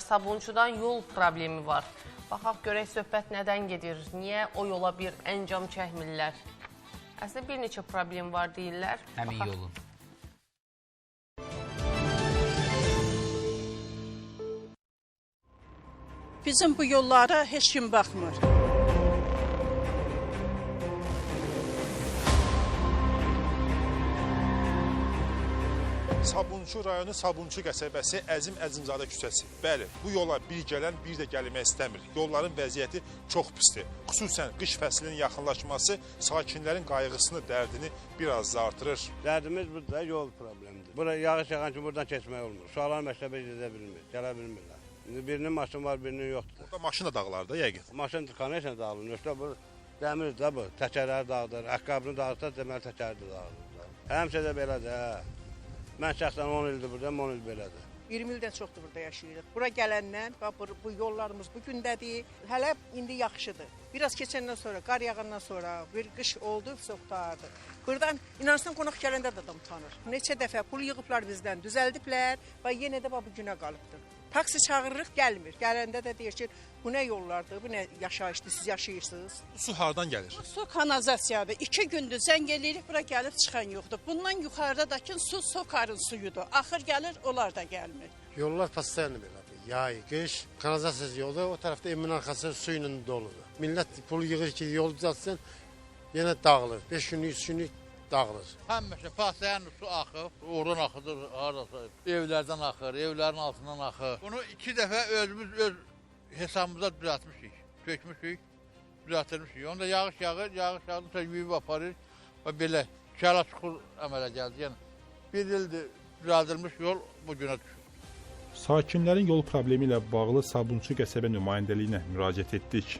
Sabunçudan yol problemi var. Baxaq görək söhbət nədən gedir? Niyə o yola bir əncam çəkmirlər? Əslində bir neçə problem var deyirlər. Həmin Baxaq. yolun. Bizim bu yollara heç kim baxmır. Sabunçu rayonu Sabunçu qəsəbəsi Əzim Əzimzadə küçəsi. Bəli, bu yola bir gələn bir də gəlmək istəmir. Yolların vəziyyəti çox pisdir. Xüsusən qış fəslinin yaxınlaşması sakinlərin qayğısını, dərdini biraz da artırır. Dərdimiz burada yol problemidir. Bura yağış yağan kimi buradan keçmək olmur. Uşaqlar məktəbə gedə bilmir, gələ bilmirlər. İndi birinin maşını var, birinin yoxdur. Burada maşın da dağlarda yəqin. Maşın tıxanıyla dağılır. Yoxsa bu dəmir də bu, təkərləri dağıdır. Əqqabını dağıtsa deməli təkəri də dağıdır. Həmişə də belədir, hə. Mən şəxsən 10 ildir buradayım, 10 il belədir. 20 ildən çoxdur burada yaşayırıq. Bura gələndən bax bu, bu yollarımız bu gündədir. Hələ indi yaxşıdır. Biraz keçəndən sonra, qar yağandan sonra bir qış oldu, soxtardı. Burdan inansan qonaq gələndə də adam tanır. Neçə dəfə pul yığıblar bizdən, düzəldiblər və yenə də bax bu günə qalıbdır. Taksi çağırırıq, gəlmir. Gələndə də deyir ki, bu nə yollardır, bu nə yaşayışdır, siz yaşayırsınız. Su hardan gəlir? Su kanalizasiyadır. İki gündür zəng eləyirik, bura gəlib çıxan yoxdur. Bundan yuxarıdakı su sokarın suyudur. Axır gəlir, onlar da gəlmir. Yollar pastanı belədir. Yay, qış, kanalizasiya yolu o tərəfdə emin arxası su ilə doludur. Millət pul yığır ki, yol düzəltsin, yenə dağılır. 5 günlük, 3 günlük dağılır. Həmişə pasayan su axıb, oradan axıdır, harasa evlərdən axır, evlərin altından axır. Bunu iki dəfə özümüz öz hesabımıza düzəltmişik, tökmüşük, düzəltmişik. Onda yağış yağır, yağış yağdısa yuyub aparır və belə kəla çuxur əmələ gəldi. Yəni bir ildir düzəldilmiş yol bu günə düşür. Sakinlərin yol problemi ilə bağlı Sabunçu qəsəbə nümayəndəliyinə müraciət etdik.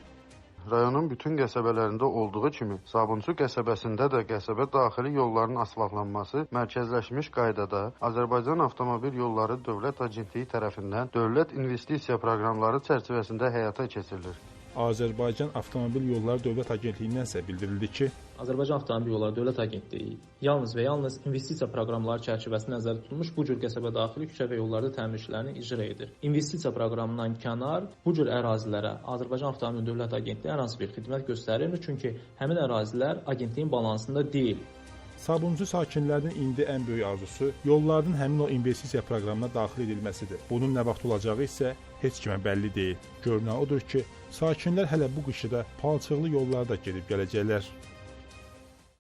Rayonun bütün qəsəbələrində olduğu kimi Sabunçu qəsəbəsində də qəsəbə daxili yolların asfaltlanması mərkəzləşmiş qaydada Azərbaycan Avtomobil Yolları Dövlət Agentliyi tərəfindən dövlət investisiya proqramları çərçivəsində həyata keçirilir. Azərbaycan Avtomobil Yolları Dövlət Agentliyindən isə bildirildi ki, Azərbaycan Avtomobil Yolları Dövlət Agentliyi yalnız və yalnız investisiya proqramları çərçivəsində nəzərdə tutulmuş bu cür qəsəbə daxili küçə və yollarda təmir işlərini icra edir. İnvestisiya proqramından kənar bu cür ərazilərə Azərbaycan Avtomobil Dövlət Agentliyi hər hansı bir xidmət göstərmir, çünki həmin ərazilər agentliyin balansında deyil. Sabunçu sakinlərinin indi ən böyük arzusu yolların həmin o investisiya proqramına daxil edilməsidir. Bunun nə vaxt olacağı isə heç kimə bəlli deyil. Görünən odur ki, sakinlər hələ bu qışı da palçıqlı yollarda gedib gələcəklər.